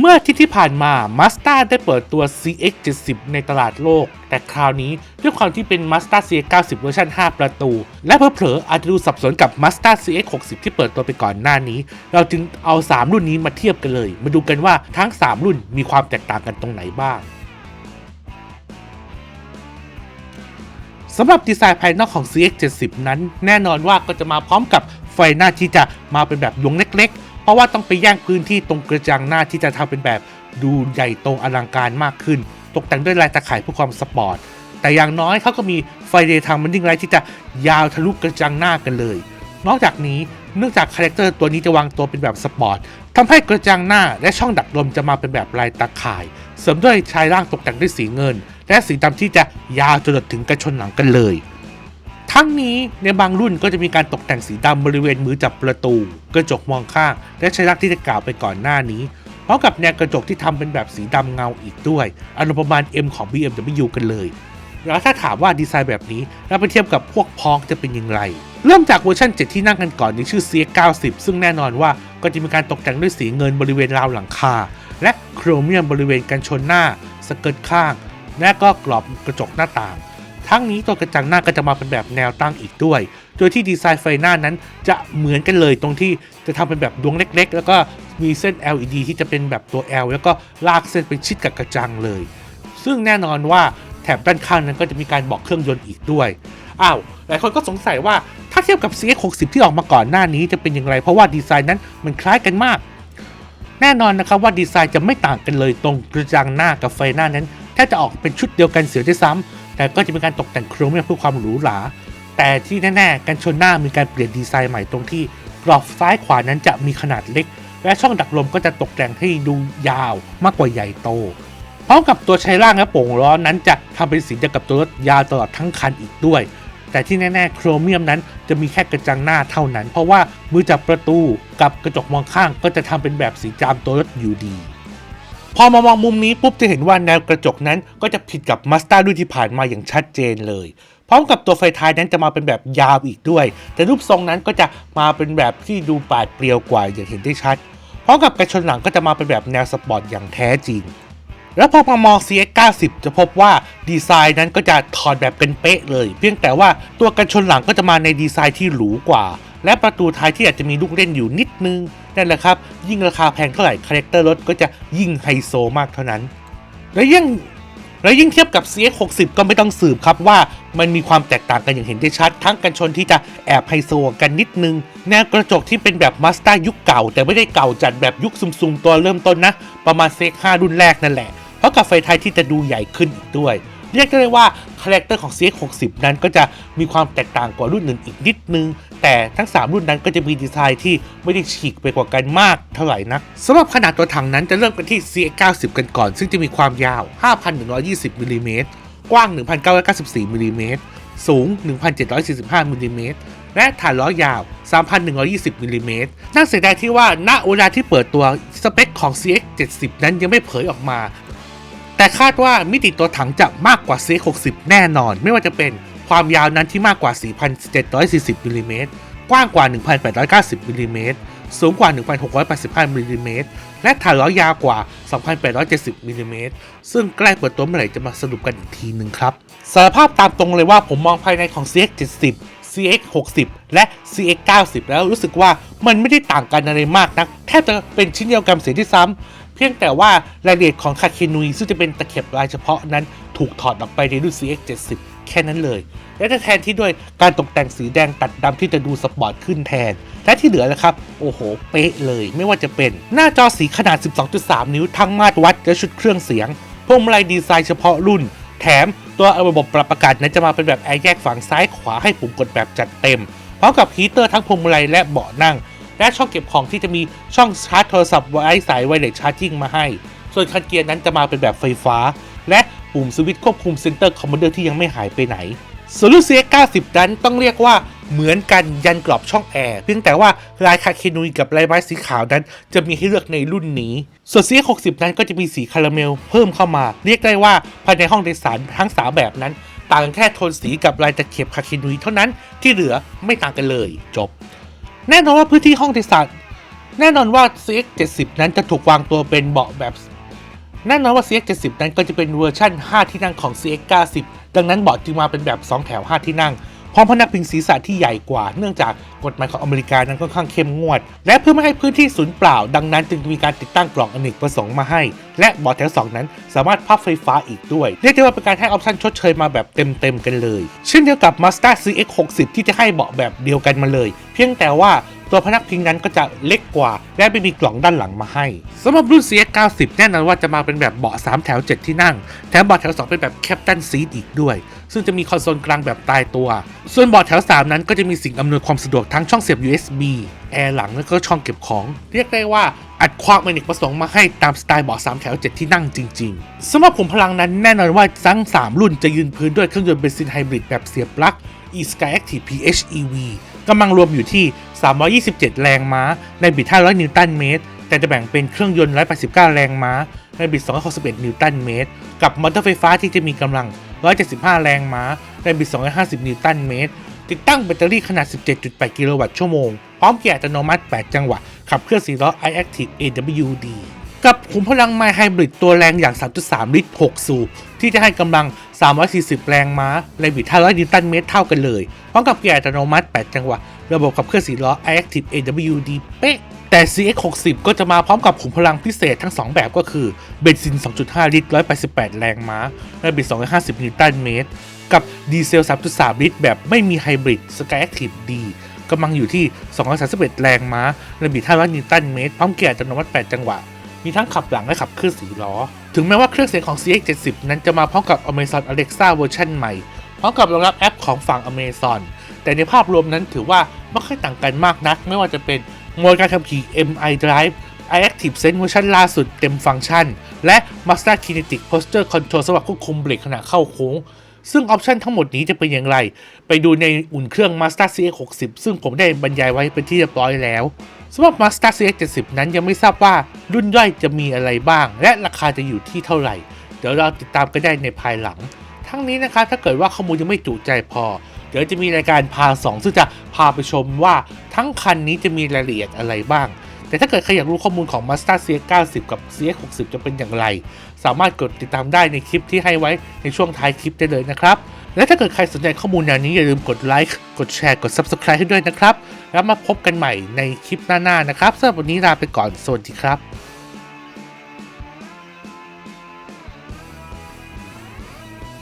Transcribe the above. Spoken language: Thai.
เมื่อที่ที่ผ่านมา Mazda ได้เปิดตัว CX-70 ในตลาดโลก แต่คราวนี้ด้วยความที่เป็น Mazda CX-90 เวอร์ชัน5 ประตู และเผลอๆอาจจะดูสับสนกับ Mazda CX-60 ที่เปิดตัวไปก่อนหน้านี้ เราจึงเอา 3 รุ่นนี้มาเทียบกันเลย มาดูกันว่าทั้ง 3 รุ่นมีความแตกต่างกันตรงไหนบ้างสำหรับดีไซน์ภายนอกของ CX-70 นั้น แน่นอนว่าก็จะมาพร้อมกับไฟหน้าที่จะมาเป็นแบบดวงเล็กๆ ราะว่าต้องไปแย่งพื้นที่ตรงกระจังหน้าที่จะทำเป็นแบบดูใหญ่โตอลังการมากขึ้น ตกแต่งด้วยลายตะข่ายเพื่อความสปอร์ต แต่อย่างน้อยเขาก็มีไฟเดย์ทางมันดิ้งไลท์ที่จะยาวทะลุกระจังหน้ากันเลย นอกจากนี้เนื่องจากคาแรคเตอร์ตัวนี้จะวางตัวเป็นแบบสปอร์ตทำให้กระจังหน้าและช่องดักลมจะมาเป็นแบบลายตะข่าย เสริมด้วยชายร่างตกแต่งด้วยสีเงิน และสีดำที่จะยาวจนถึงกระชนหลังกันเลย ทั้งนี้ในบางรุ่นก็จะมีการตกแต่งสีดำบริเวณมือจับประตู กระจกมองข้าง และชายลักษณ์ที่จะกล่าวไปก่อนหน้านี้พร้อมกับแนวกระจกที่ทำเป็นแบบสีดำเงาอีกด้วยอารมณ์ประมาณ M ของ BMW กันเลยแล้วถ้าถามว่าดีไซน์แบบนี้แล้วไปเทียบกับพวกพ้องจะเป็นอย่างไร เริ่มจากเวอร์ชัน7 ที่นั่งกันก่อนในชื่อ C90 ซึ่งแน่นอนว่าก็จะมีการตกแต่งด้วยสีเงินบริเวณราวหลังคา และโครเมียมบริเวณกันชนหน้า สเกิร์ตข้าง และก็กรอบกระจกหน้าต่าง ทั้งนี้ตัวกระจังหน้าก็จะมาเป็นแบบแนวตั้งอีกด้วย โดยที่ดีไซน์ไฟหน้านั้นจะเหมือนกันเลยตรงที่จะทำเป็นแบบดวงเล็ก ๆ แล้วก็มีเส้น LED ที่จะเป็นแบบตัว L แล้วก็ลากเส้นไปชิดกับกระจังเลย ซึ่งแน่นอนว่าแถบด้านข้างนั้นก็จะมีการบอกเครื่องยนต์อีกด้วยอ้าวหลายคนก็สงสัยว่าถ้าเทียบกับ CX60 ที่ออกมาก่อนหน้านี้จะเป็นอย่างไร เพราะว่าดีไซน์นั้นมันคล้ายกันมาก แน่นอนนะครับว่าดีไซน์จะไม่ต่างกันเลยตรงกระจังหน้ากับไฟหน้านั้นแทบจะออกเป็นชุดเดียวกันเสียด้วยซ้ำ แต่ก็จะมีการตกแต่งโครเมียมเพื่อความหรูหรา แต่ที่แน่ๆ กันชนหน้ามีการเปลี่ยนดีไซน์ใหม่ตรงที่กรอบซ้ายขวานั้นจะมีขนาดเล็ก และช่องดักลมก็จะตกแต่งให้ดูยาวมากกว่าใหญ่โต พร้อมกับตัวใช้ร่างและโป่งล้อนั้นจะทำเป็นสีเดียวกับตัวรถยาวตลอดทั้งคันอีกด้วย แต่ที่แน่ๆ โครเมียมนั้นจะมีแค่กระจังหน้าเท่านั้น เพราะว่ามือจับประตูกับกระจกมองข้างก็จะทำเป็นแบบสีจามตัวรถอยู่ดี พอมามองมุมนี้ปุ๊บจะเห็นว่าแนวกระจกนั้นก็จะผิดกับมาส d a รุ่นที่ผ่านมาอย่างชัดเจนเลย พร้อมกับตัวไฟท้ายนั้นจะมาเป็นแบบยาวอีกด้วย แต่รูปทรงนั้นก็จะมาเป็นแบบที่ดูปาดเปรียวกว่าอย่างเห็นได้ชัด พร้อมกับกระชนหลังก็จะมาเป็นแบบแนวสปอร์ตอย่างแท้จริงแล้วพอมามอง CX90 จะพบว่าดีไซน์นั้นก็จะถอดแบบเป็นเป๊ะเลย เพียงแต่ว่าตัวกันชนหลังก็จะมาในดีไซน์ที่หรูกว่า และประตูท้ายที่อาจจะมีลูกเล่นอยู่นิดนึงนั่นแหละครับ ยิ่งราคาแพงเท่าไหร่คาแรคเตอร์รถก็จะยิ่งไฮโซมากเท่านั้น และยิ่งและยิ่งเทียบกับ CX60 ก็ไม่ต้องสืบครับว่ามันมีความแตกต่างกันอย่างเห็นได้ชัด ทั้งกันชนที่จะแอบไฮโซกันนิดนึง แนวกระจกที่เป็นแบบมาส d a ยุคเก่า แต่ไม่ได้เก่าจัดแบบยุคซุ่มๆตัวเริ่มต้นนะ ประมาณ CX5 รุ่นแรกนั่นแหละ เพราะกับไฟท้ายที่จะดูใหญ่ขึ้นอีกด้วย เรียกได้ว่าคาแรคเตอร์ของ CX60 นั้นก็จะมีความแตกต่างกว่ารุ่นอื่นอีกนิดนึง แต่ทั้ง 3 รุ่นนั้นก็จะมีดีไซน์ที่ไม่ได้ฉีกไปกว่ากันมากเท่าไหร่นักสำหรับขนาดตัวถังนั้นจะเริ่มกันที่ CX90 กันก่อน ซึ่งจะมีความยาว 5,120มิลลิเมตรกว้าง 1,994มิลลิเมตรสูง 1,745มิลลิเมตรและฐานล้อยาว 3,120มิลลิเมตรน่าเสียดายที่ว่าณเวลาที่เปิดตัวสเปคของ CX70 นั้นยังไม่เผยออกมา แต่คาดว่ามิติตัวถังจะมากกว่า CX60 แน่นอน ไม่ว่าจะเป็นความยาวนั้นที่มากกว่า 4,740มิลลิเมตรกว้างกว่า 1,890มิลลิเมตรสูงกว่า 1,685มิลลิเมตรและฐานล้อยาวกว่า 2,870มิลลิเมตรซึ่งใกล้เปิดตัวเมื่อไหร่จะมาสรุปกันอีกทีหนึ่งครับสารภาพตามตรงเลยว่าผมมองภายในของ CX70 CX60 และ CX90 แล้วรู้สึกว่ามันไม่ได้ต่างกันอะไรมากนัก แทบจะเป็นชิ้นเดียวกันเสียที่ซ้ำ เพียงแต่ว่ารายละเอียดของคาเคนุยซึ่งจะเป็นตะเข็บลายเฉพาะนั้นถูกถอดออกไปในรุ่น CX70 แค่นั้นเลย และจะแทนที่ด้วยการตกแต่งสีแดงตัดดำที่จะดูสปอร์ตขึ้นแทน และที่เหลือนะครับ โอ้โห เป๊ะเลยไม่ว่าจะเป็นหน้าจอสีขนาด 12.3 นิ้วทั้งมาตรวัดและชุดเครื่องเสียงพวงมาลัยดีไซน์เฉพาะรุ่น แถมตัวระบบปรับอากาศนั้นจะมาเป็นแบบแอร์แยกฝั่งซ้ายขวาให้ปุ่มกดแบบจัดเต็มพร้อมกับฮีเตอร์ทั้งพวงมาลัยและเบาะนั่ง และช่องเก็บของที่จะมีช่องชาร์จโทรศัพท์ไว้สายไวเลสชาร์จิ่งมาให้ ส่วนคันเกียร์นั้นจะมาเป็นแบบไฟฟ้า และปุ่มสวิตช์ควบคุมเซนเตอร์คอมมานเดอร์ที่ยังไม่หายไปไหนส่วนรุ่น CX90 นั้นต้องเรียกว่าเหมือนกันยันกรอบช่องแอร์เพียงแต่ว่าลายคาเคนุยกับลายไม้สีขาวนั้น จะมีให้เลือกในรุ่นนี้ ส่วน CX60 นั้นก็จะมีสีคาราเมลเพิ่มเข้ามา เรียกได้ว่าภายในห้องโดยสารทั้ง 3 แบบนั้น ต่างแค่โทนสีกับลายตะเข็บคาเคนุยเท่านั้นที่เหลือไม่ต่างกันเลย จบ แน่นอนว่าพื้นที่ห้องที่สารแน่นอนว่า CX70 นั้นจะถูกวางตัวเป็นเบาะแบบ แน่นอนว่า CX70 นั้นก็จะเป็นเวอร์ชั่น 5 ที่นั่งของ CX90 ดังนั้นเบาะจึงมาเป็นแบบ 2 แถว 5 ที่นั่ง พร้อมพนักพิงศีรษะที่ใหญ่กว่า เนื่องจากกฎหมายของอเมริกานั้นค่อนข้างเข้มงวด และเพื่อไม่ให้พื้นที่สูญเปล่า ดังนั้นจึงมีการติดตั้งกล่องอเนกประสงค์มาให้ และเบาะแถว2นั้น สามารถพับไฟฟ้าอีกด้วย เรียกได้ว่าเป็นการให้ออปชั่นชดเชยมาแบบเต็มๆกันเลย เช่นเดียวกับ Mazda CX60 ที่จะให้เบาะแบบเดียวกันมาเลย เพียงแต่ว่า ตัวพนักพิงนั้นก็จะเล็กกว่า และไม่มีกล่องด้านหลังมาให้สำหรับรุ่น CX90 แน่นอนว่าจะมาเป็นแบบเบาะ3 แถว 7 ที่นั่ง แถมเบาะแถว 2 เป็นแบบ Captain Seat อีกด้วย ซึ่งจะมีคอนโซลกลางแบบตายตัว ส่วนเบาะแถว 3 นั้นก็จะมีสิ่งอำนวยความสะดวกทั้งช่องเสียบ USB แอร์หลังแล้วก็ช่องเก็บของ เรียกได้ว่าอัดความอเนกประสงค์มาให้ตามสไตล์เบาะ3แถว 7 ที่นั่งจริงๆสำหรับขุมพลังนั้นแน่นอนว่าทั้ง 3 รุ่นจะยืนพื้นด้วยเครื่องยนต์เบนซินไฮบริดแบบเสียบปลั๊ก e-sky active PHEV กำลังรวมอยู่ที่ 327 แรงม้า ในบิด 500 นิวตันเมตร แต่จะแบ่งเป็นเครื่องยนต์ 189 แรงม้า ในบิด 261 นิวตันเมตร กับมอเตอร์ไฟฟ้าที่จะมีกำลัง 175 แรงม้า ในบิด 250 นิวตันเมตร ติดตั้งแบตเตอรี่ขนาด 17.8 กิโลวัตต์ชั่วโมง พร้อมเกียร์อัตโนมัติ 8 จังหวะ ขับเคลื่อน4ล้อ iActive AWD กับขุมพลังไมล์ไฮบริดตัวแรงอย่าง 3.3 ลิตร 6 สูบที่จะให้กำลัง 340 แรงม้าในบิด 500 นิวตันเมตรเท่ากันเลย พร้อมกับเกียร์อัตโนมัติ 8 จังหวะ ระบบขับเคลื่อน4ล้อ Active AWD เป๊ะ แต่ CX60 ก็จะมาพร้อมกับขุมพลังพิเศษทั้ง 2 แบบก็คือ เบนซิน 2.5 ลิตร 188 แรงม้าในบิด 250 นิวตันเมตร กับดีเซล 3.3 ลิตร แบบไม่มีไฮบริด Skyactiv D กำลังอยู่ที่ 231 แรงม้าในบิด 500 นิวตันเมตร พร้อมเกียร์อัตโนมัติ 8 จังหวะ มีทั้งขับหลังและขับเคลื่อน4ล้อ ถึงแม้ว่าเครื่องเสียงของ CX70 นั้นจะมาพร้อมกับ Amazon Alexa เวอร์ชันใหม่พร้อมกับรองรับแอปของฝั่ง Amazon แต่ในภาพรวมนั้นถือว่าไม่ค่อยต่างกันมากนัก ไม่ว่าจะเป็นโหมดการขับขี่ MI Drive iActive Sense เวอร์ชันล่าสุดเต็มฟังก์ชัน และ Mazda Kinetic Posture Control สำหรับควบคุมเบรกขณะเข้าโค้ง ซึ่งออปชันทั้งหมดนี้จะเป็นอย่างไร ไปดูในอุ่นเครื่อง Mazda CX60 ซึ่งผมได้บรรยายไว้เป็นที่เรียบร้อยแล้วสำหรับ Mazda CX70 นั้นยังไม่ทราบว่ารุ่นย่อยจะมีอะไรบ้าง และราคาจะอยู่ที่เท่าไหร่ เดี๋ยวเราติดตามกันได้ในภายหลัง ทั้งนี้นะครับถ้าเกิดว่าข้อมูลยังไม่จุใจพอ เดี๋ยวจะมีรายการพา 2 ซึ่งจะพาไปชมว่าทั้งคันนี้จะมีรายละเอียดอะไรบ้าง แต่ถ้าเกิดใครอยากรู้ข้อมูลของ Mazda CX90 กับ CX60 จะเป็นอย่างไร สามารถกดติดตามได้ในคลิปที่ให้ไว้ในช่วงท้ายคลิปได้เลยนะครับ และถ้าเกิดใครสนใจข้อมูลแนวนี้อย่าลืมกดไลค์กดแชร์กด Subscribe ให้ด้วยนะครับ แล้วมาพบกันใหม่ในคลิปหน้าๆนะครับสำหรับวันนี้ลาไปก่อนสวัสดีครับ